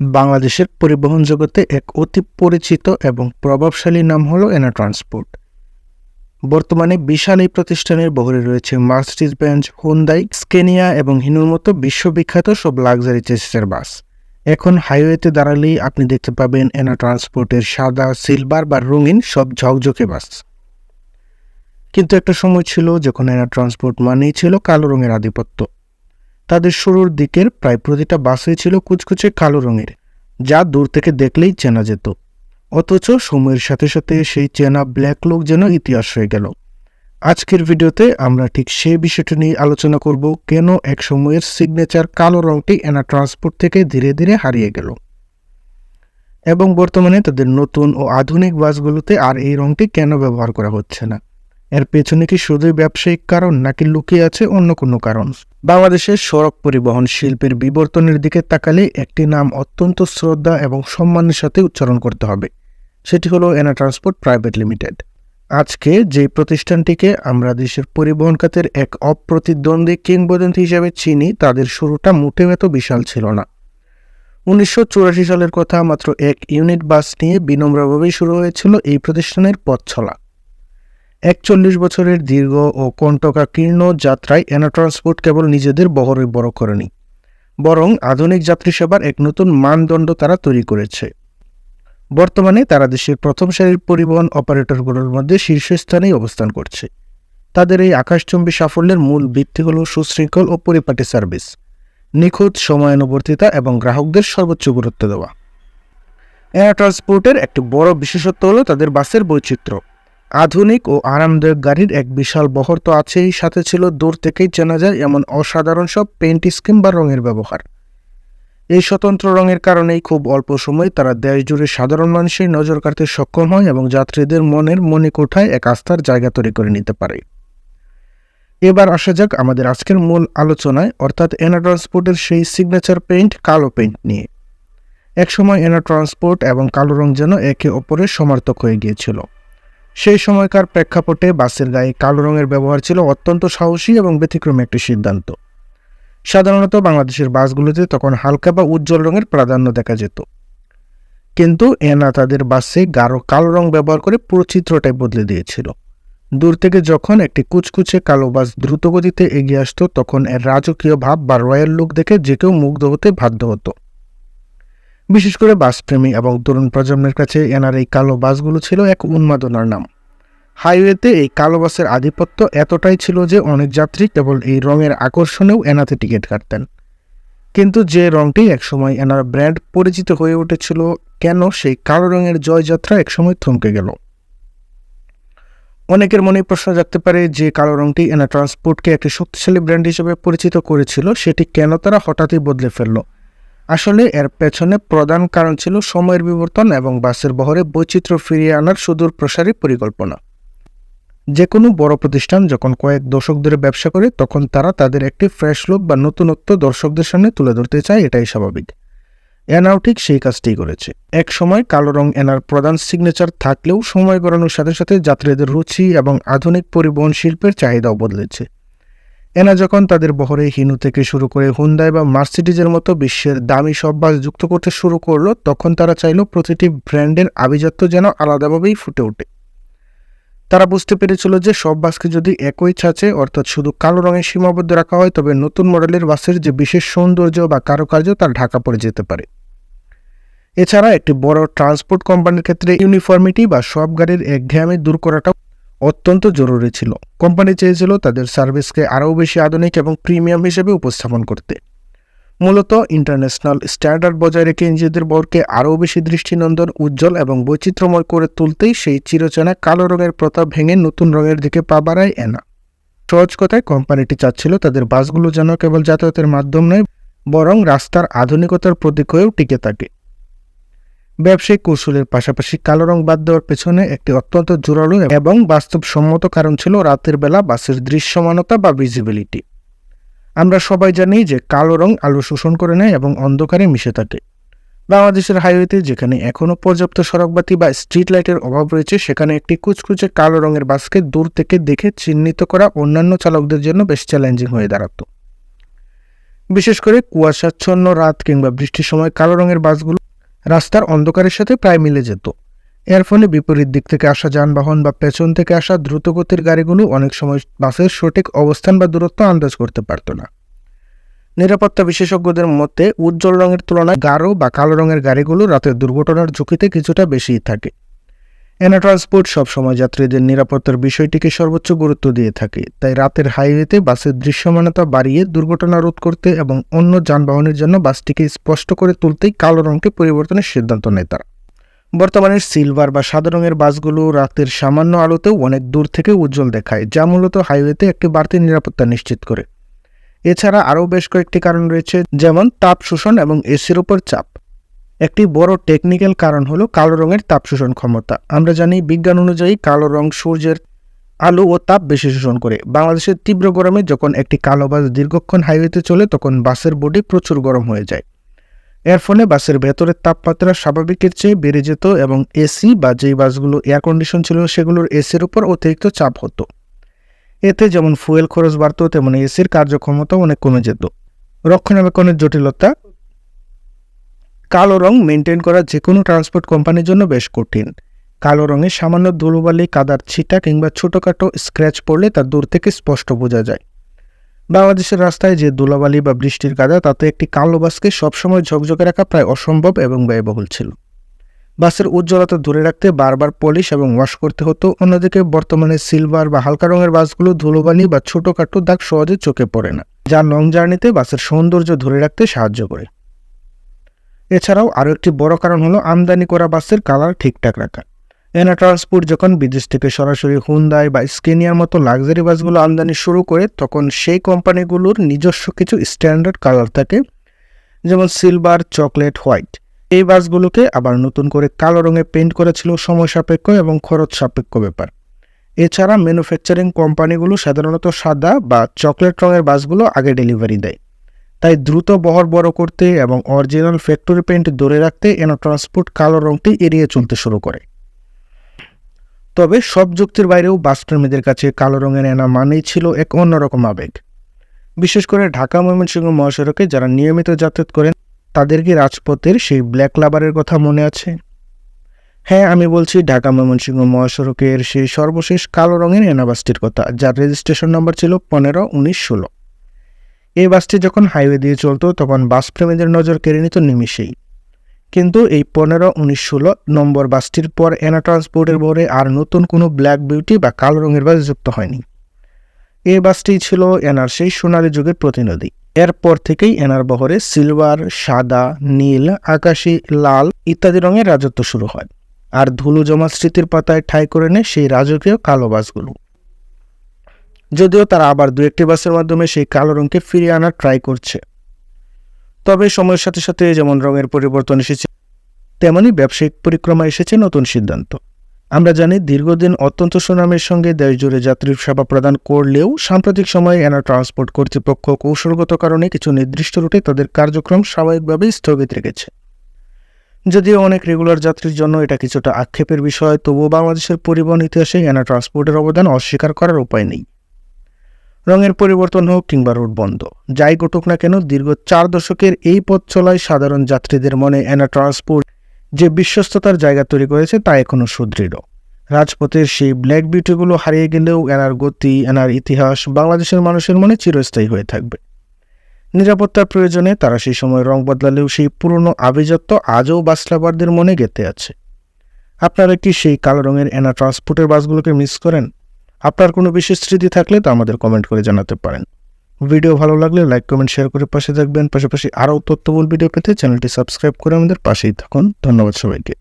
বাংলাদেশের পরিবহন জগতে এক অতি পরিচিত এবং প্রভাবশালী নাম হলো এনা ট্রান্সপোর্ট। বর্তমানে বিশাল এই প্রতিষ্ঠানের বহরে রয়েছে মার্সিডিজ বেঞ্জ হুন্দাই, স্কেনিয়া এবং হিনুর মতো বিশ্ববিখ্যাত সব লাক্সারি চেসিসের বাস। এখন হাইওয়েতে দাঁড়ালেই আপনি দেখতে পাবেন এনা ট্রান্সপোর্টের সাদা, সিলভার বা রঙিন সব ঝকঝকে বাস। কিন্তু একটা সময় ছিল যখন এনা ট্রান্সপোর্ট মানেই ছিল কালো রঙের আধিপত্য। তাদের শুরুর দিকের প্রায় প্রতিটা বাসই ছিল কুচকুচে কালো রঙের, যা দূর থেকে দেখলেই চেনা যেত। অথচ সময়ের সাথে সাথে সেই চেনা ব্ল্যাক লোক যেন ইতিহাস হয়ে গেল। আজকের ভিডিওতে আমরা ঠিক সেই বিষয়টি নিয়ে আলোচনা করব, কেন এক সময়ের সিগনেচার কালো রঙটি এনা ট্রান্সপোর্ট থেকে ধীরে ধীরে হারিয়ে গেল। এবং বর্তমানে তাদের নতুন ও আধুনিক বাসগুলোতে আর এই রঙটি কেন ব্যবহার করা হচ্ছে না? এর পেছনে কি শুধুই ব্যবসায়িক কারণ, নাকি লুকিয়ে আছে অন্য কোনো কারণ? বাংলাদেশের সড়ক পরিবহন শিল্পের বিবর্তনের দিকে তাকালে একটি নাম অত্যন্ত শ্রদ্ধা এবং সম্মানের সাথে উচ্চারণ করতে হবে। সেটি হলো এনা ট্রান্সপোর্ট প্রাইভেট লিমিটেড। আজকে যে প্রতিষ্ঠানটিকে আমরা দেশের পরিবহন খাতের এক অপ্রতিদ্বন্দ্বী কিংবদন্তি হিসেবে চিনি, তাদের শুরুটা মোটেও এত বিশাল ছিল না। উনিশশো চুরাশি সালের কথা মাত্র এক ইউনিট বাস নিয়ে বিনম্রভাবেই শুরু হয়েছিল এই প্রতিষ্ঠানের পথ চলা একচল্লিশ বছরের দীর্ঘ ও কণ্টকাকীর্ণ যাত্রায় এনা ট্রান্সপোর্ট কেবল নিজেদের বহরে বড় করেনি, বরং আধুনিক যাত্রী সেবার এক নতুন মানদণ্ড তারা তৈরি করেছে। বর্তমানে তারা দেশের প্রথম সারির পরিবহন অপারেটরগুলোর মধ্যে শীর্ষস্থানেই অবস্থান করছে। তাদের এই আকাশচুম্বী সাফল্যের মূল ভিত্তি হল সুশৃঙ্খল ও পরিপাটি সার্ভিস, নিখুঁত সময়ানুবর্তিতা এবং গ্রাহকদের সর্বোচ্চ গুরুত্ব দেওয়া। এয়ার ট্রান্সপোর্টের একটি বড় বিশেষত্ব হল তাদের বাসের বৈচিত্র্য। আধুনিক ও আরামদায়ক গাড়ির এক বিশাল বহর তো আছেই, সাথে ছিল দূর থেকেই চেনা যায় এমন অসাধারণ সব পেন্ট স্কিম বা রঙের ব্যবহার। এই স্বতন্ত্র রঙের কারণেই খুব অল্প সময়ে তারা দেশ জুড়ে সাধারণ মানুষের নজর কাড়তে সক্ষম হয় এবং যাত্রীদের মনের মনে কোঠায় এক আস্থার জায়গা তৈরি করে নিতে পারে। এবার আসা যাক আমাদের আজকের মূল আলোচনায়, অর্থাৎ এনা ট্রান্সপোর্টের সেই সিগনেচার পেইন্ট কালো পেইন্ট নিয়ে। একসময় এনা ট্রান্সপোর্ট এবং কালো রং যেন একে অপরের সমার্থক হয়ে গিয়েছিল। সেই সময়কার প্রেক্ষাপটে বাসের গায়ে কালো রঙের ব্যবহার ছিল অত্যন্ত সাহসী এবং ব্যতিক্রমী একটি সিদ্ধান্ত। সাধারণত বাংলাদেশের বাসগুলোতে তখন হালকা বা উজ্জ্বল রঙের প্রাধান্য দেখা যেত। কিন্তু এনা তাদের বাসে গাঢ় কালো রং ব্যবহার করে পুরো চিত্রটাই বদলে দিয়েছিল। দূর থেকে যখন একটি কুচকুচে কালো বাস দ্রুতগতিতে এগিয়ে আসতো, তখন এর রাজকীয় ভাব বা রয়্যাল লুক দেখে যে কেউ মুগ্ধ হতে বাধ্য হতো। বিশেষ করে বাসপ্রেমী এবং তরুণ প্রজন্মের কাছে এনার এই কালো বাসগুলো ছিল এক উন্মাদনার নাম। হাইওয়েতে এই কালো বাসের আধিপত্য এতটাই ছিল যে অনেক যাত্রী কেবল এই রঙের আকর্ষণেও এনাতে টিকিট কাটতেন। কিন্তু যে রঙটি একসময় এনার ব্র্যান্ড পরিচিত হয়ে উঠেছিল, কেন সেই কালো রঙের জয়যাত্রা একসময় থমকে গেল। অনেকের মনে প্রশ্ন জাগতে পারে যে কালো রঙটি এনা ট্রান্সপোর্টকে একটি শক্তিশালী ব্র্যান্ড হিসেবে পরিচিত করেছিল, সেটি কেন তারা হঠাৎই বদলে ফেলল? আসলে এর পেছনে প্রধান কারণ ছিল সময়ের বিবর্তন এবং বাসের বহরে বৈচিত্র্য ফিরিয়ে আনার সুদূর প্রসারী পরিকল্পনা। যে কোনো বড় প্রতিষ্ঠান যখন কয়েক দশক ধরে ব্যবসা করে, তখন তারা তাদের একটি ফ্রেশ লুক বা নতুনত্ব দর্শকদের সামনে তুলে ধরতে চায়, এটাই স্বাভাবিক। এনাও ঠিক সেই কাজটি করেছে। এক সময় কালো রং এনার প্রধান সিগনেচার থাকলেও সময় গড়ানোর সাথে সাথে যাত্রীদের রুচি এবং আধুনিক পরিবহন শিল্পের চাহিদাও বদলেছে। এনা যখন তাদের বহরে হিনু থেকে শুরু করে হুন্দাই বা মার্সিডিজের মতো বিশ্বের দামি সব বাস যুক্ত করতে শুরু করল, তখন তারা চাইল প্রতিটি ব্র্যান্ডের আভিজাত্য যেন আলাদাভাবেই ফুটে ওঠে। তারা বুঝতে পেরেছিল যে সব বাসকে যদি একই ছাঁচে, অর্থাৎ শুধু কালো রঙে সীমাবদ্ধ রাখা হয়, তবে নতুন মডেলের বাসের যে বিশেষ সৌন্দর্য বা কারুকার্য তার ঢাকা পড়ে যেতে পারে। এছাড়া একটি বড় ট্রান্সপোর্ট কোম্পানির ক্ষেত্রে ইউনিফর্মিটি বা সব গাড়ির একঘেয়ামি দূর করাটা অত্যন্ত জরুরি ছিল। কোম্পানি চেয়েছিল তাদের সার্ভিসকে আরও বেশি আধুনিক এবং প্রিমিয়াম হিসেবে উপস্থাপন করতে। মূলত ইন্টারন্যাশনাল স্ট্যান্ডার্ড বজায় রেখে নিজেদের বরকে আরও বেশি দৃষ্টিনন্দন, উজ্জ্বল এবং বৈচিত্র্যময় করে তুলতেই সেই চিরচেনা কালো রঙের প্রতাপ ভেঙে নতুন রঙের দিকে পা বাড়ায় এনা। সহজ কথায় কোম্পানিটি চাচ্ছিল তাদের বাসগুলো যেন কেবল যাতায়াতের মাধ্যম নয়, বরং রাস্তার আধুনিকতার প্রতীক হয়েও টিকে থাকে। ব্যবসায়িক কৌশলের পাশাপাশি কালো রং বাদ দেওয়ার পেছনে একটি অত্যন্ত জোরালো এবং বাস্তবসম্মত কারণ ছিল রাতের বেলা বাসের দৃশ্যমানতা বা ভিজিবিলিটি আমরা সবাই জানি যে কালো রং আলো শোষণ করে নেয় এবং অন্ধকারে মিশে থাকে। বাংলাদেশের হাইওয়েতে যেখানে এখনও পর্যাপ্ত সড়কবাতি বা স্ট্রিট লাইটের অভাব রয়েছে, সেখানে একটি কুচকুচে কালো রঙের বাসকে দূর থেকে দেখে চিহ্নিত করা অন্যান্য চালকদের জন্য বেশ চ্যালেঞ্জিং হয়ে দাঁড়াত। বিশেষ করে কুয়াশাচ্ছন্ন রাত কিংবা বৃষ্টির সময় কালো রঙের বাসগুলো রাস্তার অন্ধকারের সাথে প্রায় মিলে যেত। এর ফলে বিপরীত দিক থেকে আসা যানবাহন বা পেছন থেকে আসা দ্রুতগতির গাড়িগুলো অনেক সময় বাসের সঠিক অবস্থান বা দূরত্ব আন্দাজ করতে পারত না। নিরাপত্তা বিশেষজ্ঞদের মতে, উজ্জ্বল রঙের তুলনায় গাঢ় বা কালো রঙের গাড়িগুলো রাতের দুর্ঘটনার ঝুঁকিতে কিছুটা বেশিই থাকে। এনা ট্রান্সপোর্ট সবসময় যাত্রীদের নিরাপত্তার বিষয়টিকে সর্বোচ্চ গুরুত্ব দিয়ে থাকে, তাই রাতের হাইওয়েতে বাসের দৃশ্যমানতা বাড়িয়ে দুর্ঘটনা রোধ করতে এবং অন্য যানবাহনের জন্য বাসটিকে স্পষ্ট করে তুলতেই কালো রঙকে পরিবর্তনের সিদ্ধান্ত নেয় তারা। বর্তমানে সিলভার বা সাদা রঙের বাসগুলো রাতের সামান্য আলোতেও অনেক দূর থেকে উজ্জ্বল দেখায়, যা মূলত হাইওয়েতে একটি বাড়তি নিরাপত্তা নিশ্চিত করে। এছাড়া আরও বেশ কয়েকটি কারণ রয়েছে, যেমন তাপ শোষণ এবং এসির ওপর চাপ। একটি বড় টেকনিক্যাল কারণ হলো কালো রঙের তাপ শোষণ ক্ষমতা। আমরা জানি বিজ্ঞান অনুযায়ী কালো রং সূর্যের আলো ও তাপ বেশি শোষণ করে। বাংলাদেশের তীব্র গরমে যখন একটি কালো বাস দীর্ঘক্ষণ হাইওয়েতে চলে, তখন বাসের বডি প্রচুর গরম হয়ে যায়। এর ফলে বাসের ভেতরের তাপমাত্রা স্বাভাবিকের চেয়ে বেড়ে যেত এবং এসি বা যেই বাসগুলো এয়ার কন্ডিশন ছিল, সেগুলোর এসির উপর অতিরিক্ত চাপ হতো। এতে যেমন ফুয়েল খরচ বাড়ত, তেমন এসির কার্যক্ষমতা অনেক কমে যেত। রক্ষণাবেক্ষণের জটিলতা কালো রং মেনটেন করা যে কোনো ট্রান্সপোর্ট কোম্পানির জন্য বেশ কঠিন। কালো রঙে সামান্য ধুলোবালি, কাদার ছিটা কিংবা ছোটোখাটো স্ক্র্যাচ পড়লে তা দূর থেকে স্পষ্ট বোঝা যায়। বাংলাদেশের রাস্তায় যে ধুলাবালি বা বৃষ্টির কাদা, তাতে একটি কালো বাসকে সবসময় ঝকঝকে রাখা প্রায় অসম্ভব এবং ব্যয়বহুল ছিল। বাসের উজ্জ্বলতা ধরে রাখতে বারবার পলিশ এবং ওয়াশ করতে হতো, অন্যদিকে বর্তমানে সিলভার বা হালকা রঙের বাসগুলো ধুলোবালি বা ছোটোখাটো দাগ সহজে চোখে পড়ে না, যা লং জার্নিতে বাসের সৌন্দর্য ধরে রাখতে সাহায্য করে। এছাড়াও আরও একটি বড় কারণ হলো আমদানি করা বাসের কালার ঠিকঠাক রাখা। এনা ট্রান্সপোর্ট যখন বিদেশ থেকে সরাসরি হুন্দাই বা স্কেনিয়ার মতো লাক্সারি বাসগুলো আমদানি শুরু করে, তখন সেই কোম্পানিগুলোর নিজস্ব কিছু স্ট্যান্ডার্ড কালার থাকে, যেমন সিলভার চকলেট হোয়াইট এই বাসগুলোকে আবার নতুন করে কালো রঙে পেইন্ট করেছিল সময় সাপেক্ষ এবং খরচ সাপেক্ষ ব্যাপার। এছাড়া ম্যানুফ্যাকচারিং কোম্পানিগুলো সাধারণত সাদা বা চকলেট রঙের বাসগুলো আগে ডেলিভারি দেয়। তাই দ্রুত বহর বড় করতে এবং অরিজিনাল ফ্যাক্টরি পেইন্ট ধরে রাখতে এনো ট্রান্সপোর্ট কালো রঙটি এড়িয়ে চলতে শুরু করে। তবে সব যুক্তির বাইরেও বাসপ্রেমীদের কাছে কালো রঙের এনা মানেই ছিল এক অন্যরকম আবেগ। বিশেষ করে ঢাকা ময়মনসিংহ মহাসড়কে যারা নিয়মিত যাতায়াত করেন তাদের কি রাজপথের সেই ব্ল্যাক লাভারের কথা মনে আছে। হ্যাঁ আমি বলছি ঢাকা ময়মনসিংহ মহাসড়কের সেই সর্বশেষ কালো রঙের এনাবাসটির কথা, যার রেজিস্ট্রেশন নম্বর ছিল পনেরো উনিশ ষোলো। এই বাসটি যখন হাইওয়ে দিয়ে চলতো, তখন বাস প্রেমীদের নজর কেড়ে নিত নিমিষেই। কিন্তু এই পনেরো, উনিশ, ষোলো নম্বর বাসটির পর এনা ট্রান্সপোর্টের ভরে আর নতুন কোনো ব্ল্যাক বিউটি বা কালো রঙের বাস যুক্ত হয়নি। এই বাসটি ছিল এনার সেই সোনালী যুগের প্রতিনিধি। এরপর থেকেই এনার বহরে সিলভার, সাদা, নীল, আকাশি, লাল ইত্যাদি রঙের রাজত্ব শুরু হয়। আর ধুলো জমা স্মৃতির পাতায় ঠাই করে নেয় সেই রাজকীয় কালো বাসগুলো। যদিও তারা আবার দু একটি বাসের মাধ্যমে সেই কালো রঙকে ফিরিয়ে আনার ট্রাই করছে। তবে সময়ের সাথে সাথে যেমন রঙের পরিবর্তন এসেছে তেমনই ব্যবসায়িক পরিক্রমা এসেছে নতুন সিদ্ধান্ত। আমরা জানি দীর্ঘদিন অত্যন্ত সুনামের সঙ্গে দেশ জুড়ে যাত্রীর সেবা প্রদান করলেও সাম্প্রতিক সময়ে এনা ট্রান্সপোর্ট কর্তৃপক্ষ কৌশলগত কারণে কিছু নির্দিষ্ট রুটে তাদের কার্যক্রম স্বাভাবিকভাবেই স্থগিত রেখেছে। যদিও অনেক রেগুলার যাত্রীর জন্য এটা কিছুটা আক্ষেপের বিষয়, তবুও বাংলাদেশের পরিবহন ইতিহাসে এনা ট্রান্সপোর্টের অবদান অস্বীকার করার উপায় নেই। রঙের পরিবর্তন হোক কিংবা রুট বন্ধ। যাই ঘটুক না কেন, দীর্ঘ চার দশকের এই পথ চলায় সাধারণ যাত্রীদের মনে এনা ট্রান্সপোর্ট যে বিশ্বস্ততার জায়গা তৈরি করেছে তা এখনও সুদৃঢ়। রাজপথের সেই ব্ল্যাক বিউটিগুলো হারিয়ে গেলেও এনার গতি এনার ইতিহাস বাংলাদেশের মানুষের মনে চিরস্থায়ী হয়ে থাকবে। নিরাপত্তার প্রয়োজনে তারা সেই সময় রং বদলালেও সেই পুরনো আভিজাত্য আজও বাসলাবারদের মনে গেঁথে আছে। আপনারা কি সেই কালো রঙের এনা ট্রান্সপোর্টের বাসগুলোকে মিস করেন? আপনার কোনো বিশেষ স্মৃতি থাকলে তা আমাদের কমেন্ট করে জানাতে পারেন। ভিডিও ভালো লাগলে লাইক কমেন্ট শেয়ার করে পাশে থাকবেন। পাশাপাশি আরও তথ্যবল ভিডিও পেতে চ্যানেলটি সাবস্ক্রাইব করে আমাদের পাশেই থাকুন। ধন্যবাদ সবাইকে।